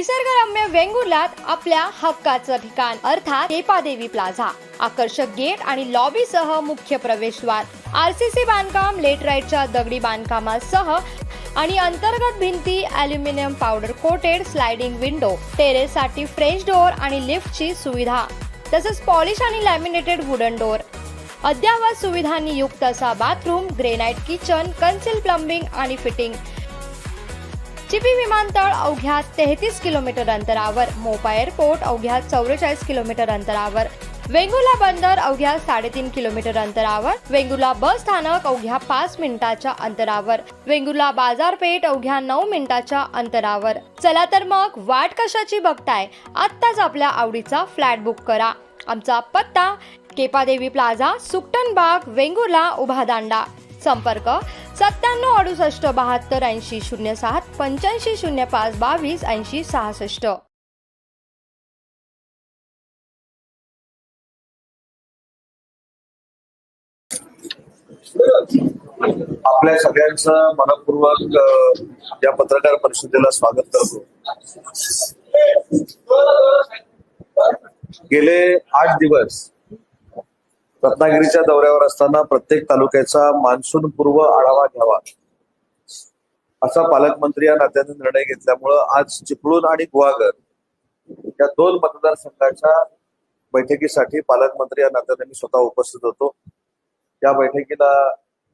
निसर्गरम्य वेंगुर्ल्यात आपल्या हक्काचं ठिकाण अर्थात केपादेवी प्लाझा. आकर्षक गेट आणि लॉबी सह मुख्य प्रवेशद्वार. आरसीसी बांधकाम लेटराईटच्या दगडी बांधकामासह आणि अंतर्गत भिंती aluminium powder coated sliding window टेरेससाठी French door आणि लिफ्टची सुविधा. तसंच पॉलिश आणि लॅमिनेटेड वुडन डोअर अद्ययावत सुविधांनी युक्त असा bathroom granite kitchen concealed plumbing आणि फिटिंग चिपी विमानतळ अवघ्या तेहतीस किलोमीटर अंतरावर मोपा एअरपोर्ट अवघ्या चौवेचाळीस किलोमीटर अंतरावर वेंगुला बंदर अवघ्या साडेतीन किलोमीटर अंतरावर वेंगुला बस स्थानक अवघ्या पाच मिनिटाच्या अंतरावर वेंगुला बाजारपेठ अवघ्या नऊ मिनिटाच्या अंतरावर. चला तर मग वाट कशाची बघताय? आत्ताच आपल्या आवडीचा फ्लॅट बुक करा. आमचा पत्ता केपादेवी प्लाझा सुकटन बाग वेंगुर्ला उभा दांडा संपर्क सत्त्याण्णव अडुसष्ट बहात्तर ऐंशी शून्य सात पंच्याऐंशी शून्य पाच बावीस ऐंशी सहासष्ट. आपल्या सगळ्यांचं मनपूर्वक या पत्रकार परिषदेला स्वागत करतो. गेले आठ दिवस रत्नागिरीच्या दौऱ्यावर असताना प्रत्येक तालुक्याचा मान्सून पूर्व आढावा घ्यावा. असा पालकमंत्री या नात्याने निर्णय घेतल्यामुळं आज चिपळूण आणि गुहागर या दोन मतदारसंघाच्या बैठकीसाठी पालकमंत्री या नात्याने मी स्वतः उपस्थित होतो. या बैठकीला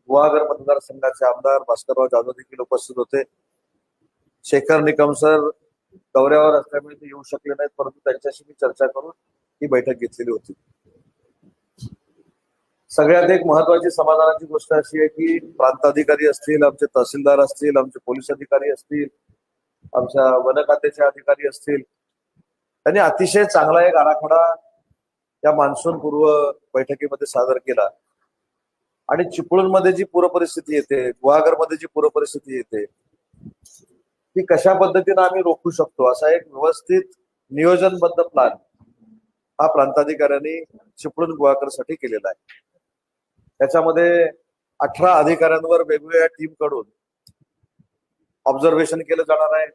गुहागर मतदारसंघाचे आमदार भास्करराव जाधव देखील उपस्थित होते. शेखर निकम सर दौऱ्यावर असल्यामुळे ते येऊ शकले नाहीत परंतु त्यांच्याशी मी चर्चा करून ही बैठक घेतलेली होती. सगळ्यात एक महत्वाची समाधानाची गोष्ट अशी आहे की प्रांताधिकारी असतील आमचे तहसीलदार असतील आमचे पोलीस अधिकारी असतील आमच्या वन खात्याचे अधिकारी असतील त्यांनी अतिशय चांगला एक आराखडा या मान्सून पूर्व बैठकीमध्ये सादर केला. आणि चिपळूणमध्ये जी पूरपरिस्थिती येते गुहागरमध्ये जी पूरपरिस्थिती येते ती कशा पद्धतीनं आम्ही रोखू शकतो? असा एक व्यवस्थित नियोजनबद्ध प्लान हा प्रांताधिकाऱ्यांनी चिपळूण गुहागरसाठी केलेला आहे. त्याच्यामध्ये अठरा अधिकाऱ्यांवर वेगवेगळ्या टीमकडून ऑब्झर्वेशन केलं जाणार आहे.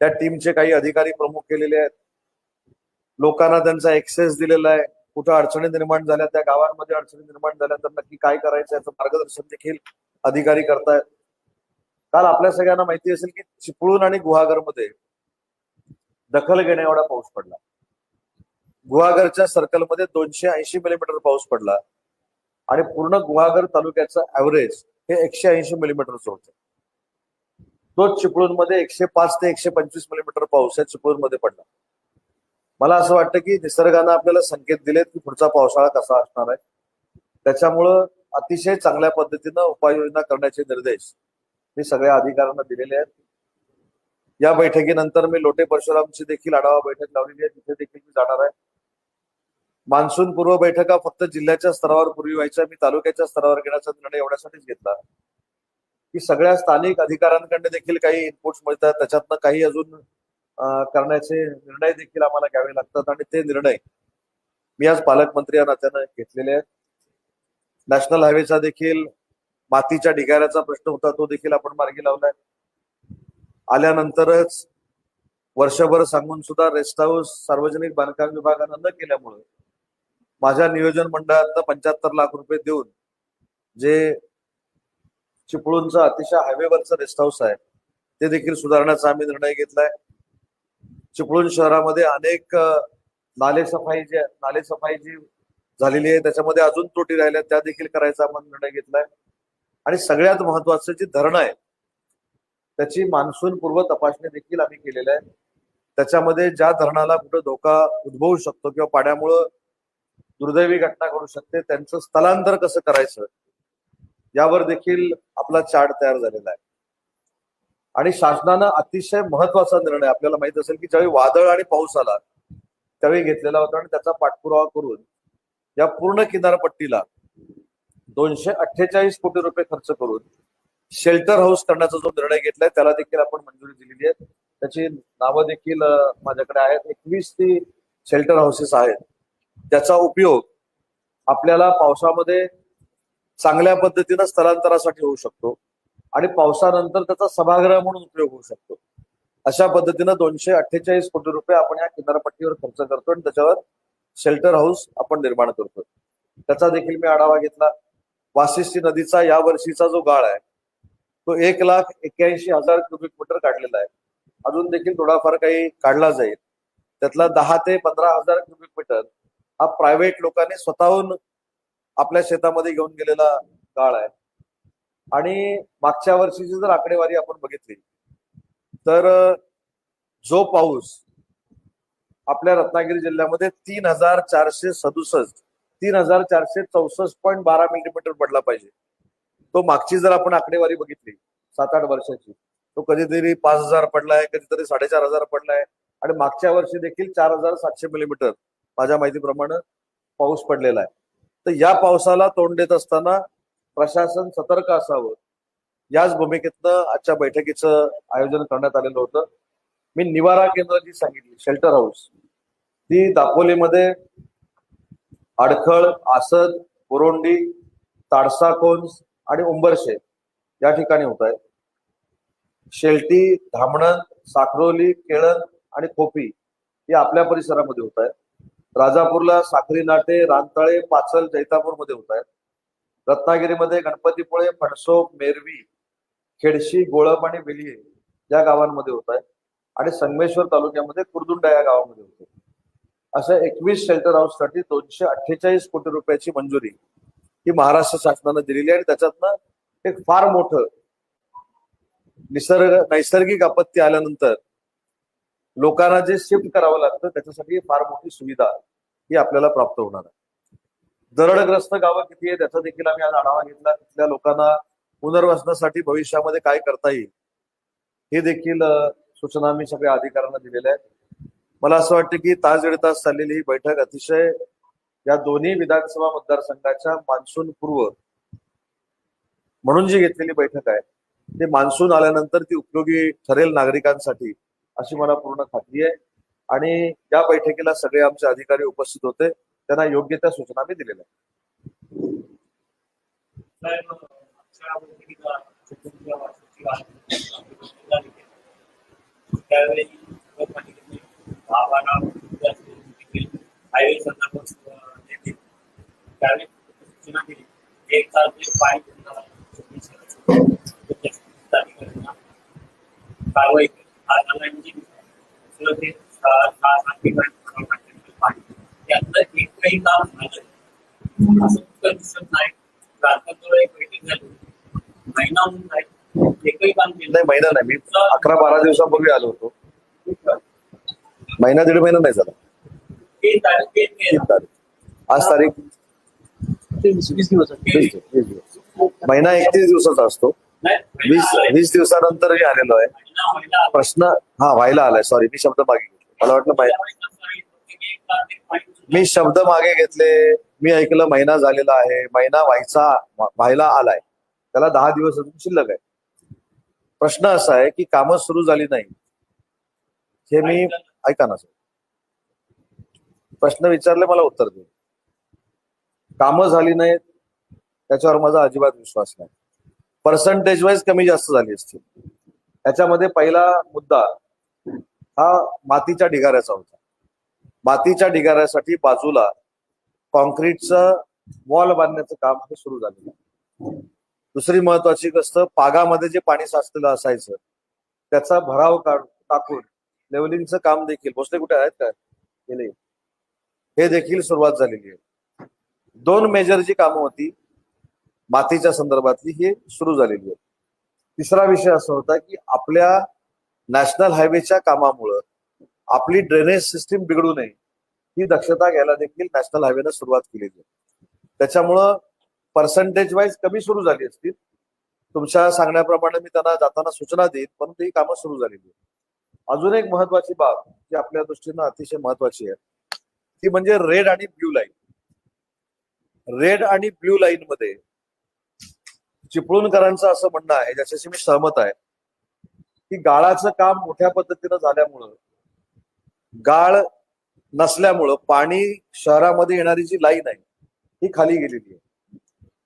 त्या टीमचे काही अधिकारी प्रमुख केलेले आहेत. लोकांना त्यांचा एक्सेस दिलेला आहे. कुठं अडचणी निर्माण झाल्या त्या गावांमध्ये अडचणी निर्माण झाल्या तर नक्की काय करायचं याचं मार्गदर्शन देखील अधिकारी करतायत. काल आपल्या सगळ्यांना माहिती असेल की चिपळूण आणि गुहागरमध्ये दखल घेण्या एवढा पाऊस पडला. गुहागरच्या सर्कलमध्ये दोनशे ऐंशी मिलीमीटर पाऊस पडला. आणि पूर्ण गुहागर तालुक्याचं ऍव्हरेज हे एकशे ऐंशी मिलीमीटरचं होतं. चिपळूण चिपळूणमध्ये एकशे पाच ते एकशे पंचवीस मिलीमीटर पाऊस या चिपळूणमध्ये पडला. मला असं वाटतं की निसर्गानं आपल्याला संकेत दिलेत की पुढचा पावसाळा कसा असणार आहे. त्याच्यामुळं अतिशय चांगल्या पद्धतीनं उपाययोजना करण्याचे निर्देश मी सगळ्या अधिकाऱ्यांना दिलेले आहेत. या बैठकीनंतर मी लोटे परशुरामची देखील आढावा बैठक लावलेली आहे. तिथे देखील मी जाणार आहे. मान्सून पूर्व बैठका फक्त जिल्ह्याच्या स्तरावर पूर्वी व्हायच्या मी तालुक्याच्या स्तरावर घेण्याचा निर्णय एवढ्यासाठीच घेतला. की सगळ्या स्थानिक अधिकाऱ्यांकडे देखील काही इनपुट्स मिळतात त्याच्यातनं काही अजून करण्याचे निर्णय देखील आम्हाला घ्यावे लागतात आणि ते निर्णय मी आज पालकमंत्री या नात्यानं घेतलेले आहेत. नॅशनल हायवेचा देखील मातीच्या ढिगाऱ्याचा प्रश्न होता तो देखील आपण मार्गी लावलाय. आल्यानंतरच वर्षभर सांगून सुद्धा रेस्ट हाऊस सार्वजनिक बांधकाम विभागानं न केल्यामुळे माझ्या नियोजन मंडळात पंच्याहत्तर लाख रुपये देऊन जे चिपळूणचं अतिशय हायवेवरचं रेस्ट हाऊस आहे ते देखील सुधारण्याचा आम्ही निर्णय घेतलाय. चिपळूण शहरामध्ये अनेक नाले सफाई जे नाले सफाई जी झालेली आहे त्याच्यामध्ये अजून त्रुटी राहिल्या त्या देखील करायचा आपण निर्णय घेतलाय. आणि सगळ्यात महत्वाचं जी धरणं आहे त्याची मान्सून पूर्व तपासणी देखील आम्ही केलेली आहे. त्याच्यामध्ये ज्या धरणाला कुठं धोका उद्भवू शकतो किंवा पाण्यामुळं दुर्दैवी घटना घडू शकते. त्यांचं स्थलांतर कसं करायचं? यावर देखील आपला चार्ट तयार झालेला आहे. आणि शासनानं अतिशय महत्त्वाचा निर्णय आपल्याला माहीत असेल की ज्यावेळी वादळ आणि पाऊस आला त्यावेळी घेतलेला होता आणि त्याचा पाठपुरावा करून या पूर्ण किनारपट्टीला दोनशे अठ्ठेचाळीस कोटी रुपये खर्च करून शेल्टर हाऊस करण्याचा जो निर्णय घेतलाय त्याला देखील आपण मंजुरी दिलेली आहे. त्याची नावं देखील माझ्याकडे आहेत. एकवीस ती शेल्टर हाऊसेस आहेत. त्याचा उपयोग आपल्याला पावसामध्ये चांगल्या पद्धतीनं स्थलांतरासाठी होऊ शकतो आणि पावसानंतर त्याचा सभागृह म्हणून उपयोग होऊ शकतो. अशा पद्धतीनं दोनशे अठ्ठेचाळीस कोटी रुपये आपण या किनारपट्टीवर खर्च करतो आणि त्याच्यावर शेल्टर हाऊस आपण निर्माण करतो त्याचा देखील मी आढावा घेतला. वाशिष्ठी नदीचा या वर्षीचा जो गाळ आहे तो एक लाख एक्क्याऐंशी हजार क्युबिक मीटर काढलेला आहे. अजून देखील थोडाफार काही काढला जाईल. त्यातला दहा ते पंधरा हजार क्युबिक मीटर हा प्रायव्हेट लोकांनी स्वतःहून आपल्या शेतामध्ये घेऊन गेलेला काळ आहे. आणि मागच्या वर्षीची जर आकडेवारी आपण बघितली तर जो पाऊस आपल्या रत्नागिरी जिल्ह्यामध्ये तीन हजार चारशे सदुसष्ट तीन हजार चारशे चौसष्ट पॉईंट बारा मिलीमीटर पडला पाहिजे. तो मागची जर आपण आकडेवारी बघितली सात आठ वर्षाची तो कधीतरी पाच हजार पडलाय कधीतरी साडेचार हजार पडलाय. आणि मागच्या वर्षी देखील चार हजार सातशे मिलीमीटर माझ्या माहितीप्रमाणे पाऊस पडलेला आहे. तर या पावसाला तोंड देत असताना प्रशासन सतर्क असावं. याच भूमिकेतनं आजच्या बैठकीचं आयोजन करण्यात आलेलं होतं. मी निवारा केंद्र जी सांगितली शेल्टर हाऊस ती दापोलीमध्ये अडखळ आसद बोरोंडी ताडसा कोन्स आणि उंबरशे या ठिकाणी होत आहे. शेल्टी धामणन साखरोली केळन आणि खोपी हे आपल्या परिसरामध्ये होत आहेत राजापूरला साखरी नाटे रानतळे पाचल जैतापूरमध्ये होत आहेत. रत्नागिरीमध्ये गणपतीपुळे फणसो मेरवी खेडशी गोळप आणि वेलिये या गावांमध्ये होत आहे आणि संगमेश्वर तालुक्यामध्ये कुर्दुंडा या गावामध्ये होते अशा एकवीस शेल्टर हाऊससाठी दोनशे अठ्ठेचाळीस कोटी रुपयाची मंजुरी ही महाराष्ट्र शासनानं दिलेली आहे. आणि त्याच्यातनं एक फार मोठं निसर्ग नैसर्गिक आपत्ती आल्यानंतर लोकांना जे शिफ्ट करावं लागतं त्याच्यासाठी फार मोठी सुविधा ही आपल्याला प्राप्त होणार आहे. दरडग्रस्त गावं किती आहे त्याचा देखील आम्ही आज आढावा घेतला. तिथल्या लोकांना पुनर्वसनासाठी भविष्यामध्ये काय करता येईल हे देखील सूचना आम्ही सगळ्या अधिकाऱ्यांना दिलेल्या आहेत. मला असं वाटतं की तास दीड तास चाललेली ही बैठक अतिशय या दोन्ही विधानसभा मतदारसंघाच्या मान्सून पूर्व म्हणून जी घेतलेली बैठक आहे ते मान्सून आल्यानंतर ती उपयोगी ठरेल नागरिकांसाठी. अशी मला पूर्ण खात्री आहे. आणि या बैठकीला सगळे आमचे अधिकारी उपस्थित होते. त्यांना योग्य त्या सूचना मी दिलेल्या कारवाई काम झालं असं कुठं दिसत नाही. एक झाली महिना होऊन जाईल एकही काम केलं नाही महिना नाही. मी अकरा बारा दिवसापूर्वी आलो होतो. महिना दीड महिना नाही झाला. तारीख तीन आज तारीख वीस दिवस. महिना एकतीस दिवसाचा असतो. वीस वीस दिवसानंतर मी आलेलो आहे. प्रश्न हा व्हायला आलाय. सॉरी मी शब्द मागे घेतले. मला वाटलं मी शब्द मागे घेतले. मी ऐकलं महिना झालेला आहे. महिना व्हायचा व्हायला आलाय. त्याला दहा दिवस अजून शिल्लक आहे. प्रश्न असा आहे की कामं सुरू झाली नाही. हे मी ऐका ना सर प्रश्न विचारले मला उत्तर दे. कामं झाली नाहीत त्याच्यावर माझा अजिबात विश्वास नाही. पर्सेंटेज वाईज कमी जास्त झाली असतील. त्याच्यामध्ये पहिला मुद्दा हा मातीच्या ढिगाऱ्याचा होता. मातीच्या ढिगाऱ्यासाठी बाजूला कॉन्क्रीटचं वॉल बांधण्याचं काम हे सुरू झालेलं दुसरी महत्वाची गोष्ट पागामध्ये जे पाणी साचलेलं असायचं त्याचा भराव काढ टाकून लेवलिंगचं काम देखील भोसले कुठे आहेत का? केले हे देखील सुरुवात झालेली आहे. दोन मेजर जी कामं होती मातीच्या संदर्भातली ही सुरू झालेली आहे तिसरा विषय असा होता की आपल्या नॅशनल हायवेच्या कामामुळं आपली ड्रेनेज सिस्टीम बिघडू नये ही दक्षता घ्यायला देखील नॅशनल हायवेनं सुरुवात केलेली आहे. त्याच्यामुळं पर्सेंटेज वाईज कमी सुरू झाली असतील तुमच्या सांगण्याप्रमाणे मी त्यांना जाताना सूचना देईन परंतु ही कामं सुरू झालेली आहेत. अजून एक महत्वाची बाब जी आपल्या दृष्टीनं अतिशय महत्वाची आहे ती म्हणजे रेड आणि ब्ल्यू लाईन रेड आणि ब्ल्यू लाईन मध्ये चिपळूणकरांचं असं म्हणणं आहे ज्याच्याशी मी सहमत आहे की गाळाचं काम मोठ्या पद्धतीनं झाल्यामुळं गाळ नसल्यामुळं पाणी शहरामध्ये येणारी जी लाईन आहे ही खाली गेलेली आहे.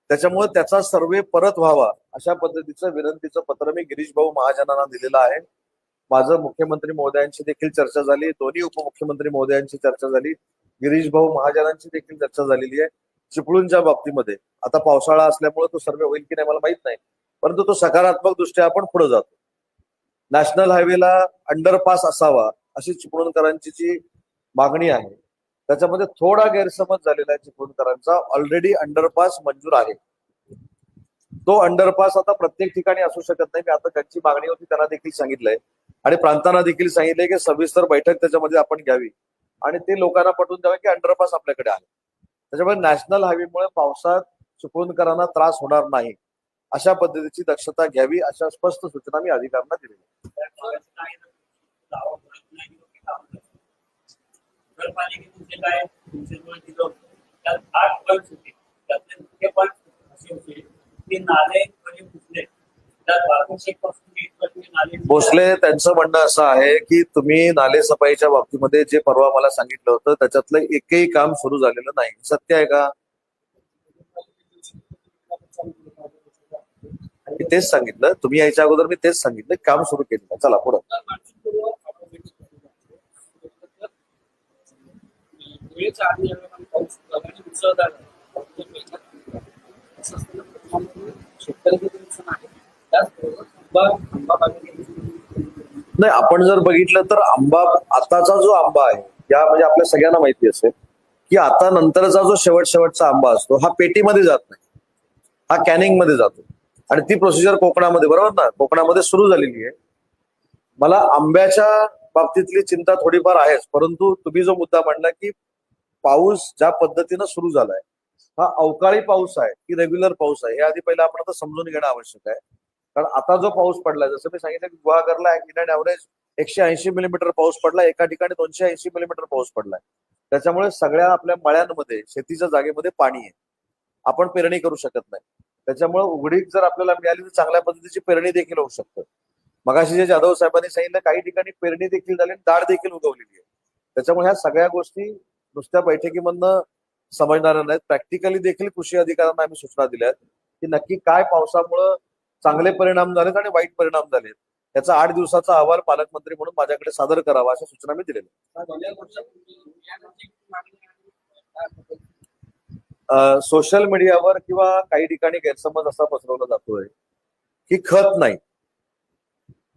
त्याच्यामुळे त्याचा सर्वे परत व्हावा अशा पद्धतीचं विनंतीचं पत्र मी गिरीश भाऊ महाजनांना दिलेलं आहे. माझं मुख्यमंत्री महोदयांची देखील चर्चा झाली दोन्ही उपमुख्यमंत्री महोदयांची चर्चा झाली गिरीश भाऊ महाजनांची देखील चर्चा झालेली आहे. चिपळूणच्या बाबतीमध्ये. आता पावसाळा असल्यामुळे तो सर्वे होईल की नाही मला माहीत नाही. परंतु तो सकारात्मक दृष्ट्या आपण पुढे जातो. नॅशनल हायवेला अंडरपास असावा अशी चिपळूणकरांची जी मागणी आहे. त्याच्यामध्ये थोडा गैरसमज झालेला आहे चिपळूणकरांचा. ऑलरेडी अंडरपास मंजूर आहे. तो अंडरपास आता प्रत्येक ठिकाणी असू शकत नाही. मी आता त्यांची मागणी होती त्यांना देखील सांगितलंय. आणि प्रांतांना देखील सांगितलंय की सविस्तर बैठक त्याच्यामध्ये आपण घ्यावी. आणि ते लोकांना पटवून द्यावे की अंडरपास आपल्याकडे आहे. त्याच्यामुळे नॅशनल हायवेमुळे पावसात चिपळूणकरांना त्रास होणार नाही. अशा पद्धतीची दक्षता घ्यावी अशा स्पष्ट सूचना मी अधिकाऱ्यांना दिली नाले भोसले त्यांचं म्हणणं असं आहे की तुम्ही नाले सफाईच्या बाबतीमध्ये जे परवा मला सांगितलं होतं त्याच्यातलं एकही काम सुरू झालेलं नाही. सत्य आहे का? मी तेच सांगितलं. तुम्ही यायच्या अगोदर मी तेच सांगितलं. काम सुरू केलं चला पुढं. शेतकऱ्याचं नाही आपण जर बघितलं तर आंबा आताचा जो आंबा आहे या म्हणजे आपल्या सगळ्यांना माहिती असेल की आता नंतरचा जो शेवट शेवटचा आंबा असतो हा पेटीमध्ये जात नाही. हा कॅनिंगमध्ये जातो. आणि ती प्रोसिजर कोकणामध्ये बरोबर ना? कोकणामध्ये सुरू झालेली आहे. मला आंब्याच्या बाबतीतली चिंता थोडीफार आहेच परंतु तुम्ही जो मुद्दा मांडला की पाऊस ज्या पद्धतीनं सुरू झालाय हा अवकाळी पाऊस आहे की रेग्युलर पाऊस आहे हे आधी पहिला आपण आता समजून घेणं आवश्यक आहे. कारण आता जो पाऊस पडलाय जसं मी सांगितलं की गुहागरला इन ऍव्हरेज एकशे ऐंशी मिलीमीटर पाऊस पडला एका ठिकाणी दोनशे ऐंशी मिलीमीटर पाऊस पडलाय त्याच्यामुळे सगळ्या आपल्या मळ्यांमध्ये शेतीच्या जागेमध्ये पाणी आहे. आपण पेरणी करू शकत नाही. त्याच्यामुळे उघडीक जर आपल्याला मिळाली तर चांगल्या पद्धतीची पेरणी देखील होऊ शकतं. मगाशी जे जाधव साहेबांनी सांगितलं काही ठिकाणी पेरणी देखील झाली आणि डाळ देखील उगवलेली आहे. त्याच्यामुळे ह्या सगळ्या गोष्टी नुसत्या बैठकीमधनं समजणाऱ्या नाहीत. प्रॅक्टिकली देखील कृषी अधिकाऱ्यांना आम्ही सूचना दिल्यात की नक्की काय पावसामुळं चांगले परिणाम झालेत आणि वाईट परिणाम झालेत. याचा आठ दिवसाचा अहवाल पालकमंत्री म्हणून माझ्याकडे सादर करावा अशा सूचना मी दिलेल्या सोशल मीडियावर किंवा काही ठिकाणी गैरसमज असा पसरवला जातोय की खत नाही.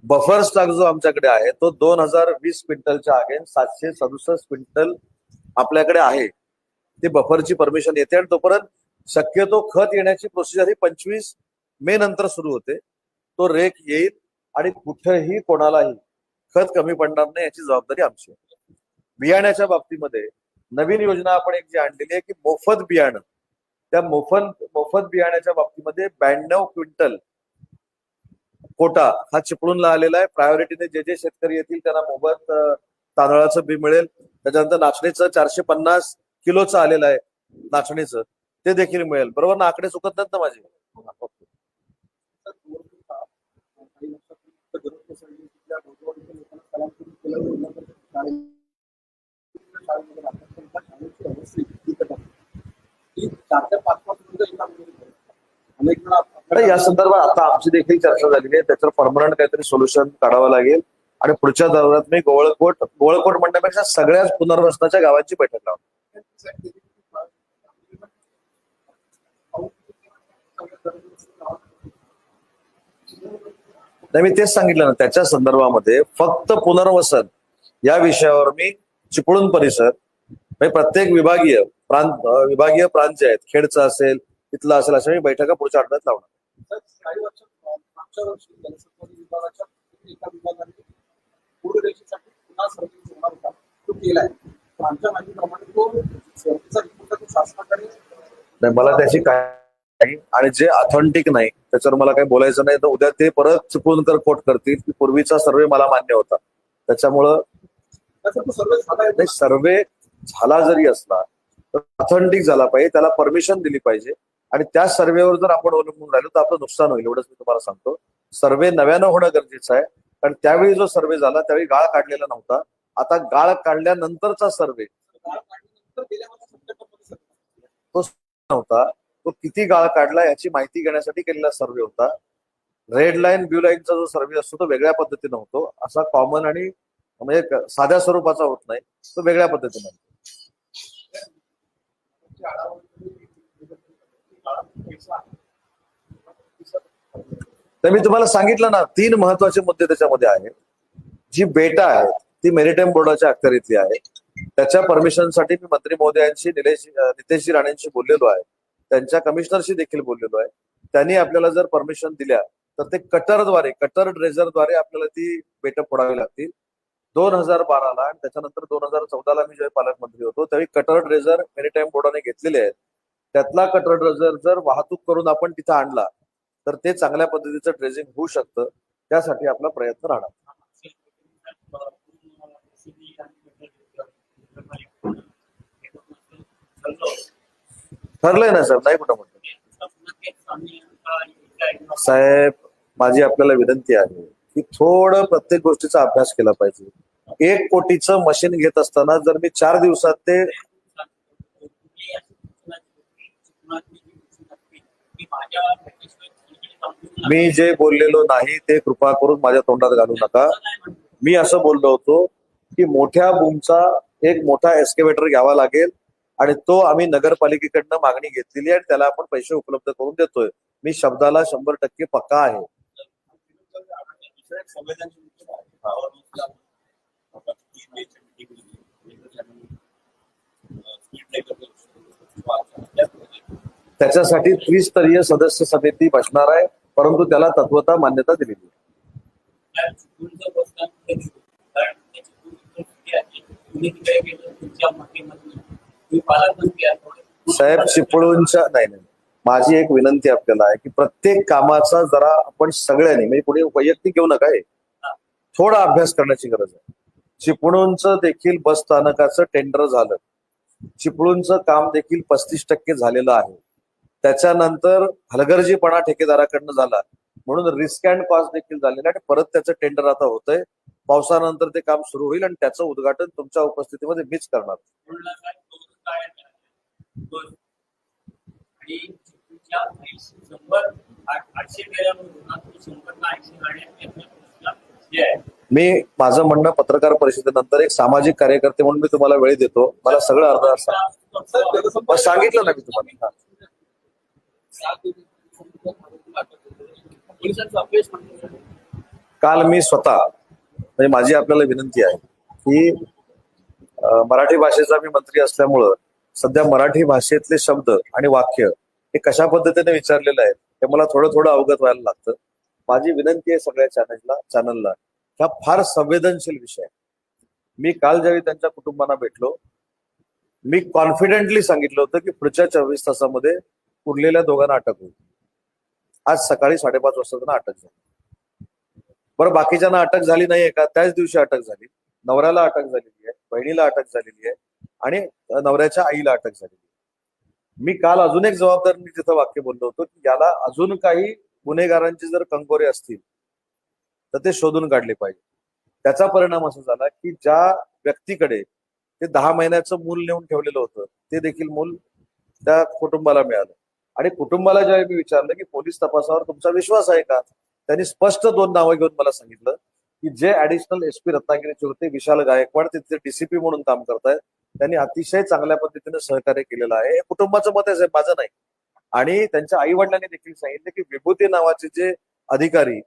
बफर स्टॉक जो आमच्याकडे आहे तो दोन हजार वीस क्विंटलच्या आगे सातशे सदुसष्ट क्विंटल आपल्याकडे आहे. ते बफरची परमिशन येते आणि तोपर्यंत शक्यतो खत येण्याची प्रोसिजर ही पंचवीस मे नंतर सुरू होते. तो रेक येईल आणि कुठेही कोणालाही खत कमी पडणार नाही याची जबाबदारी आमची बियाण्याच्या बाबतीमध्ये नवीन योजना आपण एक जी आणलेली आहे की मोफत बियाणं. त्या मोफत मोफत बियाण्याच्या बाबतीमध्ये ब्याण्णव क्विंटल कोटा हा चिपळूणला आलेला आहे. प्रायोरिटीने जे जे शेतकरी येतील त्यांना मोफत तांदळाचं बी मिळेल. त्याच्यानंतर नाचणीचं चारशे पन्नास किलोचं आलेलं आहे. नाचणीचं. ते देखील मिळेल. बरोबर? ना आकडे चुकत नाहीत ना माझे तर दोन दिवसात, काही वर्षापूर्वी तर गरज कोसळली. लोकांना स्थलांतरित केलं शाळेमध्ये शाळेची अवस्था इतकी चार ते पाच पाच एका अनेक वेळा या संदर्भात आता आमची देखील चर्चा झालेली आहे. त्याच्यावर परमनंट काहीतरी सोल्युशन काढावं लागेल. आणि पुढच्या दौऱ्यात मी गोवळकोट गोवळकोट म्हणण्यापेक्षा सगळ्याच पुनर्वसनाच्या गावांची बैठक नाही मी तेच सांगितलं ना त्याच्या संदर्भामध्ये फक्त पुनर्वसन या विषयावर मी चिपळूण परिसर म्हणजे प्रत्येक विभागीय प्रांत विभागीय प्रांत जे आहेत खेडचं असेल तिथलं असेल अशा मी बैठका पुढच्या आठवड्यात लावणार. नाही मला त्याची काय नाही आणि जे ऑथेंटिक नाही त्याच्यावर मला काही बोलायचं नाही. तर उद्या ते परत चुकून कर कोट करतील. की पूर्वीचा सर्वे मला मान्य होता. त्याच्यामुळं सर्वे झाला नाही सर्वे झाला जरी असला तर ऑथेंटिक झाला पाहिजे. त्याला परमिशन दिली पाहिजे. आणि त्या सर्वेवर जर आपण अवलंबून राहिलो तर आपलं नुकसान होईल. एवढंच मी तुम्हाला सांगतो. सर्वे नव्यानं होणं गरजेचं आहे. कारण त्यावेळी जो सर्वे झाला त्यावेळी गाळ काढलेला नव्हता. आता गाळ काढल्यानंतरचा सर्वे तो नव्हता. तो किती गाळ काढला याची माहिती घेण्यासाठी केलेला सर्वे होता. रेड लाईन ब्ल्यू लाईनचा जो सर्वे असतो तो वेगळ्या पद्धतीने होतो. असा कॉमन आणि म्हणजे साध्या स्वरूपाचा होत नाही. तो वेगळ्या पद्धतीने होतो. तर मी तुम्हाला सांगितलं ना तीन महत्त्वाचे मुद्दे त्याच्यामध्ये आहेत जी बेटा आहे ती मेरिटाईम बोर्डाच्या अखत्यारीतली आहे. त्याच्या परमिशनसाठी मी मंत्री महोदयांशी निलेश नितेशजी राणेंशी बोललेलो आहे. त्यांच्या कमिशनरशी देखील बोललेलो आहे. त्यांनी आपल्याला जर परमिशन दिल्या तर ते कटरद्वारे कटर ड्रेझरद्वारे आपल्याला ती बेटं फोडावी लागतील. दोन हजार बाराला आणि त्याच्यानंतर दोन हजार चौदाला मी जेव्हा पालकमंत्री होतो त्यावेळी कटर ड्रेझर मेरीटाईम बोर्डाने घेतलेले आहेत. त्यातला कटर ड्रेझर जर वाहतूक करून आपण तिथं आणला तर ते चांगल्या पद्धतीचं ड्रेझिंग होऊ शकतं. त्यासाठी आपला प्रयत्न राहणार. ठरलंय ना साहेब नाही कुठं म्हणतो साहेब माझी आपल्याला विनंती आहे की थोडं प्रत्येक गोष्टीचा अभ्यास केला पाहिजे. एक कोटीचं मशीन घेत असताना जर मी चार दिवसात ते मी जे बोललेलो नाही ते कृपा करून माझ्या तोंडात घालू नका. मी असं बोललो होतो की मोठ्या बूमचा एक मोठा एस्केवेटर घ्यावा लागेल. आणि तो आम्ही नगरपालिकेकडनं मागणी घेतलेली आहे आणि त्याला आपण पैसे उपलब्ध करून देतोय. मी शब्दाला शंभर टक्के पक्का आहे. त्याच्यासाठी त्रिस्तरीय सदस्य समिती बसणार आहे परंतु त्याला तत्वता मान्यता दिलेली आहे. साहेब चिपळूणच्या नाही नाही. माझी एक विनंती आपल्याला आहे की प्रत्येक कामाचा जरा आपण सगळ्यांनी म्हणजे पुढे वैयक्तिक घेऊ नका थोडा अभ्यास करण्याची गरज आहे. चिपळूणचं देखील बस स्थानकाचं टेंडर झालं. चिपळूणचं काम देखील पस्तीस टक्के झालेलं आहे. त्याच्यानंतर हलगर्जीपणा ठेकेदाराकडनं झाला. म्हणून रिस्क अँड कॉस्ट देखील झालेलं आणि परत त्याचं टेंडर आता होतंय. पावसानंतर ते काम सुरू होईल आणि त्याचं उद्घाटन तुमच्या उपस्थितीमध्ये मीच करणार. आणि चिपळूणच्या ऐंशी शंभर आठ- आठशे गेल्यामुळे शंभर ऐंशी गाड्या जे आहे मी माझं म्हणणं पत्रकार परिषदेनंतर एक सामाजिक कार्यकर्ते म्हणून मी तुम्हाला वेळ देतो. मला सगळं बस सांगितलं ना मी तुम्हाला. काल मी स्वतः म्हणजे माझी आपल्याला विनंती आहे की मराठी भाषेचा मी मंत्री असल्यामुळं सध्या मराठी भाषेतले शब्द आणि वाक्य हे कशा पद्धतीने विचारलेलं आहे हे मला थोडं थोडं अवगत व्हायला लागतं. माझी विनंती आहे सगळ्या चॅनलला चॅनलला हा फार संवेदनशील विषय आहे. मी काल ज्यावेळी त्यांच्या कुटुंबांना भेटलो मी कॉन्फिडेंटली सांगितलं होतं की पुढच्या चोवीस तासामध्ये उरलेल्या दोघांना अटक होईल. आज सकाळी साडेपाच वाजता त्यांना अटक झाली. बरं बाकीच्यांना अटक झाली नाहीये का? त्याच दिवशी अटक झाली. नवऱ्याला अटक झालेली आहे बहिणीला अटक झालेली आहे आणि नवऱ्याच्या आईला अटक झालेली आहे. मी काल अजून एक जबाबदारी तिथं वाक्य बोललो होतो की याला अजून काही गुन्हेगारांचे जर कंगोरे असतील तर ते शोधून काढले पाहिजे. त्याचा परिणाम असा झाला की ज्या व्यक्तीकडे ते दहा महिन्याचं मूल नेऊन ठेवलेलं होतं ते देखील मूल त्या कुटुंबाला मिळालं. आणि कुटुंबाला ज्यावेळी मी विचारलं की पोलीस तपासावर तुमचा विश्वास आहे का? त्यांनी स्पष्ट दोन नावं घेऊन मला सांगितलं. की जे ऍडिशनल एस पी रत्नागिरीचे होते विशाल गायकवाड तिथे डीसीपी म्हणून काम करतायत. त्यांनी अतिशय चांगल्या पद्धतीने सहकार्य केलेलं आहे. हे कुटुंबाचं मत आहे माझं नाही. आणि त्यांच्या आई वडिलांनी देखील सांगितलं की विभूती नावाचे जे अधिकारी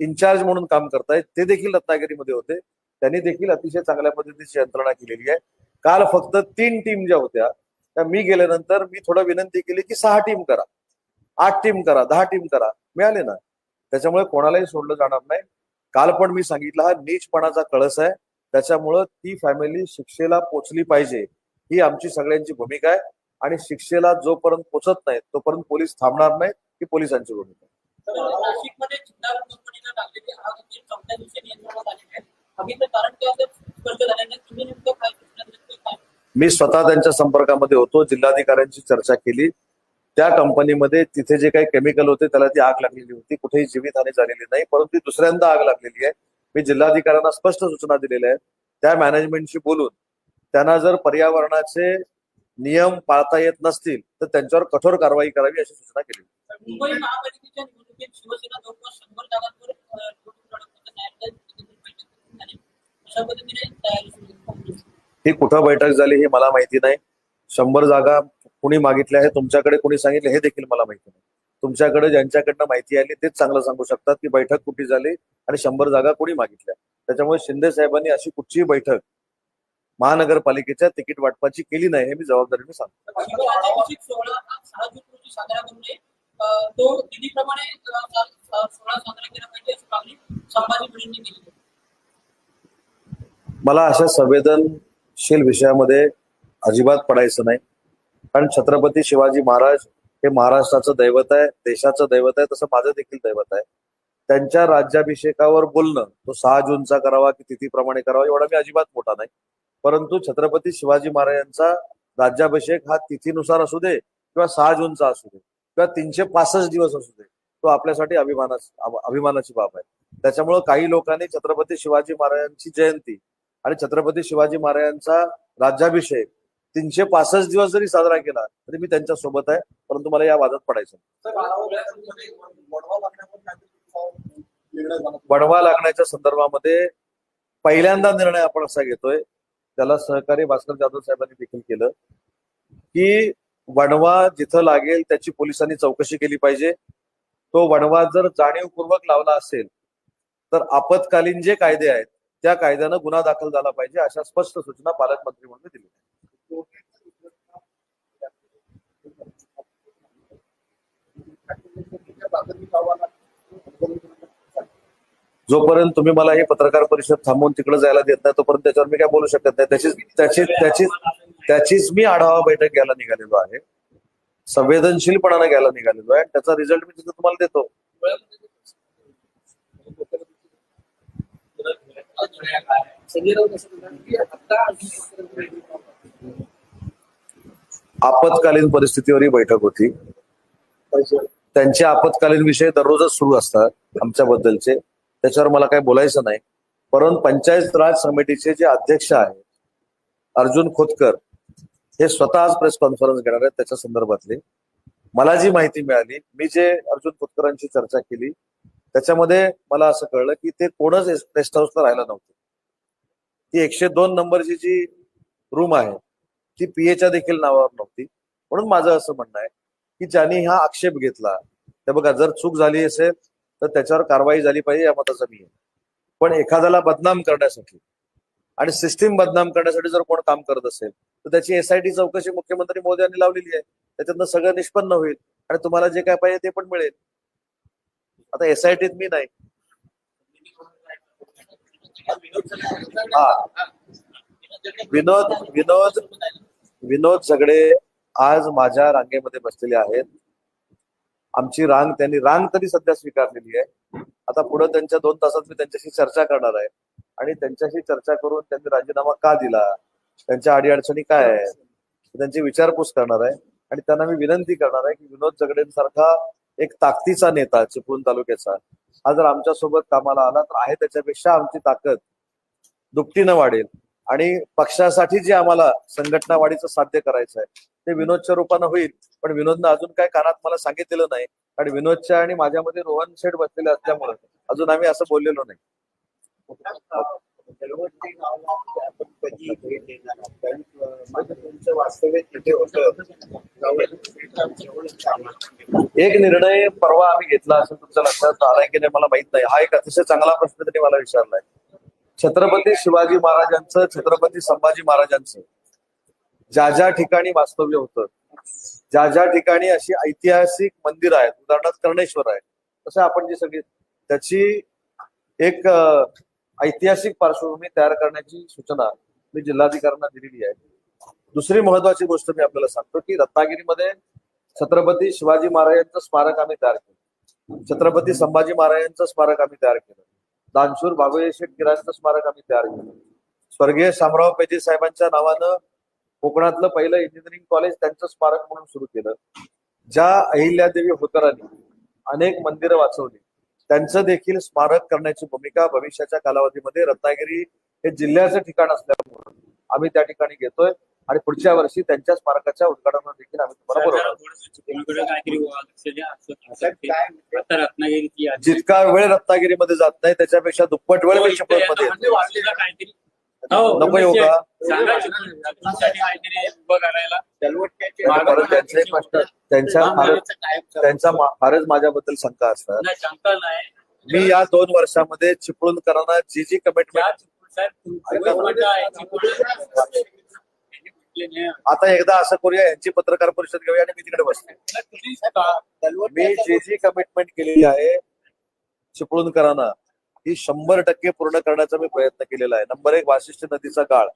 इन्चार्ज म्हणून काम करतायत ते देखील रत्नागिरीमध्ये होते. त्यांनी देखील अतिशय चांगल्या पद्धतीची यंत्रणा केलेली आहे. काल फक्त तीन टीम ज्या होत्या त्या मी गेल्यानंतर मी थोडं विनंती केली की सहा टीम करा. आठ टीम करा दहा टीम करा. मिळाले ना? त्याच्यामुळे कोणालाही सोडलं जाणार नाही. काल पण मी सांगितलं हा नीचपणाचा कळस आहे. त्याच्यामुळं ती फॅमिली शिक्षेला पोचली पाहिजे. ही आमची सगळ्यांची भूमिका आहे. आणि शिक्षेला जोपर्यंत पोचत नाही तोपर्यंत पोलीस थांबणार नाहीत ही पोलिसांची भूमिका आहे. नाही मी स्वतः त्यांच्या संपर्कामध्ये होतो जिल्हाधिकाऱ्यांची चर्चा केली. त्या कंपनीमध्ये तिथे जे काही केमिकल होते त्याला ती आग लागलेली होती. कुठेही जीवितहानी झालेली नाही परंतु दुसऱ्यांदा आग लागलेली आहे. मी जिल्हाधिकाऱ्यांना स्पष्ट सूचना दिलेल्या आहेत. त्या मॅनेजमेंटशी बोलून त्यांना जर पर्यावरणाचे नियम पाळता येत नसतील तर त्यांच्यावर कठोर कारवाई करावी अशी सूचना केली. ही कुठं बैठक झाली हे मला माहिती नाही. शंभर जागा कुणी मागितल्या आहे तुमच्याकडे कुणी सांगितले हे देखील मला माहिती नाही. तुमच्याकडे ज्यांच्याकडनं माहिती आली तेच चांगलं सांगू शकतात की बैठक कुठे झाली आणि शंभर जागा कुणी मागितल्या. त्याच्यामुळे शिंदे साहेबांनी अशी कुठचीही बैठक महानगरपालिकेच्या तिकीट वाटपाची केली नाही हे मी जबाबदारीने सांगतो. मला अशा संवेदनशील विषयामध्ये अजिबात पडायचं नाही. कारण छत्रपती शिवाजी महाराज हे महाराष्ट्राचं दैवत आहे देशाचं दैवत आहे तसं माझं देखील दैवत आहे. त्यांच्या राज्याभिषेकावर बोलणं तो सहा जूनचा करावा की तिथीप्रमाणे करावा एवढा मी अजिबात मोठा नाही. परंतु छत्रपती शिवाजी महाराजांचा राज्याभिषेक हा तिथीनुसार असू दे किंवा सहा जूनचा असू दे किंवा तीनशे पासष्ट दिवस असू दे तो आपल्यासाठी अभिमानाची अभिमानाची बाब आहे. त्याच्यामुळं काही लोकांनी छत्रपती शिवाजी महाराजांची जयंती आणि छत्रपती शिवाजी महाराजांचा राज्याभिषेक तीनशे पासष्ट दिवस जरी साजरा केला तरी मी त्यांच्यासोबत आहे. परंतु मला या वादात पडायचं वडवा लागण्याच्या संदर्भामध्ये पहिल्यांदा निर्णय आपण असा घेतोय त्याला सहकारी भास्कर जाधव साहेबांनी देखील केलं की वणवा जिथं लागेल त्याची पोलिसांनी चौकशी केली पाहिजे. तो वणवा जर जाणीवपूर्वक लावला असेल तर आपत्कालीन जे कायदे आहेत त्या कायद्यानं गुन्हा दाखल झाला पाहिजे अशा स्पष्ट सूचना पालकमंत्री म्हणून दिली जोपर्यंत तुम्ही मला हे पत्रकार परिषद थांबवून तिकडे जायला देत नाही तोपर्यंत त्याच्यावर मी काय बोलू शकत नाही. त्याचीच त्याची त्याची त्याचीच मी आढावा बैठक घ्यायला निघालेलो आहे. संवेदनशीलपणाने घ्यायला निघालेलो आहे. त्याचा रिझल्ट मी तिथे तुम्हाला देतो. संजय राऊत असं की आता आपत्कालीन परिस्थितीवर ही बैठक होती. त्यांचे आपत्कालीन विषय दररोजच सुरू असतात आमच्याबद्दलचे. त्याच्यावर मला काही बोलायचं नाही. परंतु पंचायत राज समितीचे जे अध्यक्ष आहेत अर्जुन खोतकर हे स्वतः आज प्रेस कॉन्फरन्स घेणार आहेत त्याच्या संदर्भातले. मला जी माहिती मिळाली मी जे अर्जुन खोतकरांची चर्चा केली त्याच्यामध्ये मला असं कळलं की ते कोणच रेस्ट हाऊसला राहिलं नव्हते. ती एकशे दोन नंबरची जी रूम आहे ती पीएच्या देखील नावावर नव्हती. म्हणून माझं असं म्हणणं आहे की ज्यांनी हा आक्षेप घेतला ते बघा जर चूक झाली असेल तर त्याच्यावर कारवाई झाली पाहिजे या मताचा मी आहे. पण एखाद्याला बदनाम करण्यासाठी आणि सिस्टीम बदनाम करण्यासाठी जर कोण काम करत असेल तर त्याची एसआयटी चौकशी मुख्यमंत्री मोदी यांनी लावलेली आहे. त्याच्यातनं सगळं निष्पन्न होईल आणि तुम्हाला जे काय पाहिजे ते पण मिळेल. आता एसआयटीत मी नाही. हा. विनोद विनोद विनोद सगळे आज माझ्या रांगेमध्ये बसलेले आहेत. आमची रांग त्यांनी रांग तरी सध्या स्वीकारलेली आहे. आता पुढे त्यांच्या दोन तासात मी त्यांच्याशी चर्चा करणार आहे. आणि त्यांच्याशी चर्चा करून त्यांनी राजीनामा का दिला? त्यांच्या अडीअडचणी काय आहेत? त्यांची विचारपूस करणार आहे. आणि त्यांना मी विनंती करणार आहे की विनोद जगडेंसारखा एक ताकदीचा नेता चिपळूण तालुक्याचा हा जर आमच्यासोबत कामाला आला तर आहे त्याच्यापेक्षा आमची ताकद दुपटीनं वाढेल. आणि पक्षासाठी जे आम्हाला संघटनावाढीचं साध्य करायचं आहे ते विनोदच्या रूपानं होईल. पण विनोदनं अजून काय कानात मला सांगितलेलं नाही. आणि विनोदच्या आणि माझ्यामध्ये रोहन शेठ बसलेले असल्यामुळे अजून आम्ही असं बोललेलो नाही. एक निर्णय परवा आम्ही घेतला असं तुमच्या लक्षात आलाय की नाही मला माहीत नाही. हा एक अतिशय चांगला प्रश्न त्यांनी मला विचारलाय. छत्रपती शिवाजी महाराजांचं छत्रपती संभाजी महाराजांचं. ज्या ज्या ठिकाणी वास्तव्य होतं ज्या ज्या ठिकाणी अशी ऐतिहासिक मंदिर आहेत उदाहरणार्थ कर्णेश्वर आहे तसं आपण जी सगळी त्याची एक ऐतिहासिक पार्श्वभूमी तयार करण्याची सूचना मी जिल्हाधिकाऱ्यांना दिलेली आहे. दुसरी महत्वाची गोष्ट मी आपल्याला सांगतो की रत्नागिरीमध्ये छत्रपती शिवाजी महाराजांचं स्मारक आम्ही तयार केलं. छत्रपती संभाजी महाराजांचं स्मारक आम्ही तयार केलं. दानशूर भागोजी शेठ स्मारक आम्ही तयार केलं. स्वर्गीय शामराव पेजे साहेबांच्या नावानं कोकणातलं पहिलं इंजिनिअरिंग कॉलेज त्यांचं स्मारक म्हणून सुरू केलं. ज्या अहिल्यादेवी होतरांनी अनेक मंदिरं वाचवली त्यांचं देखील स्मारक करण्याची भूमिका भविष्याच्या कालावधीमध्ये रत्नागिरी हे जिल्ह्याचं ठिकाण असल्यामुळे आम्ही त्या ठिकाणी घेतोय. आणि पुढच्या वर्षी त्यांच्या स्मारकाच्या उद्घाटनात देखील आम्ही तुम्हाला यादी. जितका वेळ रत्नागिरीमध्ये जात नाही त्याच्यापेक्षा दुप्पट वेळ मी. म्हणजे वाढलेला काहीतरी. हो, नको येऊ का त्यांचे प्रश्न त्यांच्या फारच त्यांचा मा- फारच माझ्याबद्दल शंका असतात. नाही, शंका नाही. मी या दोन वर्षामध्ये चिपळूणकरांना जी जी कमिटमेंट आता एकदा असं करूया यांची पत्रकार परिषद घेऊया आणि मी तिकडे बसतो. मी जी जी कमिटमेंट केलेली आहे चिपळूणकरांना ही शंभर टक्के पूर्ण करण्याचा मी प्रयत्न केलेला आहे. नंबर एक वाशिष्ठ नदीचा गाळ.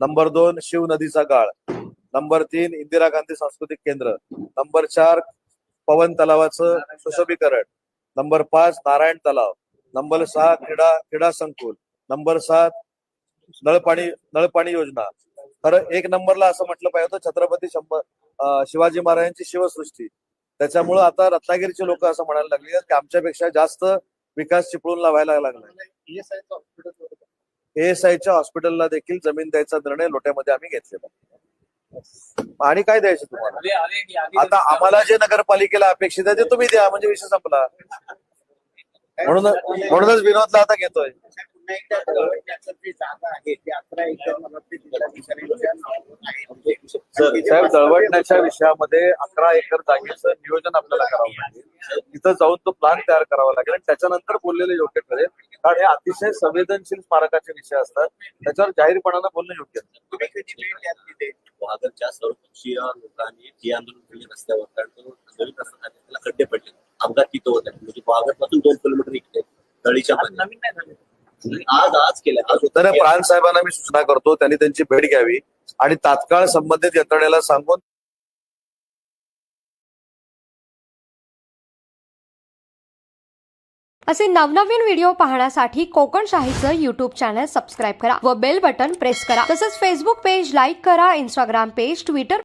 नंबर दोन शिव नदीचा गाळ. नंबर तीन इंदिरा गांधी सांस्कृतिक केंद्र. नंबर चार पवन तलावाचं सुशोभीकरण. नंबर पाच नारायण तलाव. नंबर सहा क्रीडा क्रीडा संकुल. नंबर सात नळपाणी नळपाणी योजना. खरं एक नंबरला असं म्हटलं पाहिजे होतं छत्रपती शंभर शिवाजी महाराजांची शिवसृष्टी. त्याच्यामुळं आता रत्नागिरीचे लोक असं म्हणायला लागले की आमच्यापेक्षा जास्त विकास चिपळूणला व्हायला लागलाय. एएसआयच्या हॉस्पिटलला देखील जमीन द्यायचा निर्णय लोट्यामध्ये आम्ही घेतलेला. आणि काय द्यायचं तुम्हाला? आता आम्हाला जे नगरपालिकेला अपेक्षित आहे ते तुम्ही द्या म्हणजे विषय संपला. म्हणून म्हणूनच विनोदला आता घेतोय. साहेब दळवटण्याच्या विषयामध्ये अकरा एकर जागेचं नियोजन आपल्याला करावं लागेल. तिथं जाऊन तो प्लॅन तयार करावा लागेल. आणि त्याच्यानंतर बोललेलं योग्य ठरेल. कारण हे अतिशय संवेदनशील स्मारकाचे विषय असतात. त्याच्यावर जाहीरपणानं बोलणं योग्य सर्वपक्षीय लोकांनी जे आंदोलन केले रस्त्यावर. कारण तो आंदोलित असताना त्याला खड्डे पडले. अपघात तिथं होत आहे. म्हणजे वाघरपासून दोन किलोमीटर इकडे. तळीच्या नवीन नाही झाले. आज आज केलं. आज तर प्राण साहेबांना मी सूचना करतो त्यांनी त्यांची भेट घ्यावी आणि तात्काळ संबंधित यंत्रणेला सांगून असे नवनवीन व्हिडिओ पाहण्यासाठी कोकण शाहीचं युट्यूब चॅनल सबस्क्राईब करा व बेल बटन प्रेस करा. तसंच फेसबुक पेज लाईक करा इंस्टाग्राम पेज ट्विटर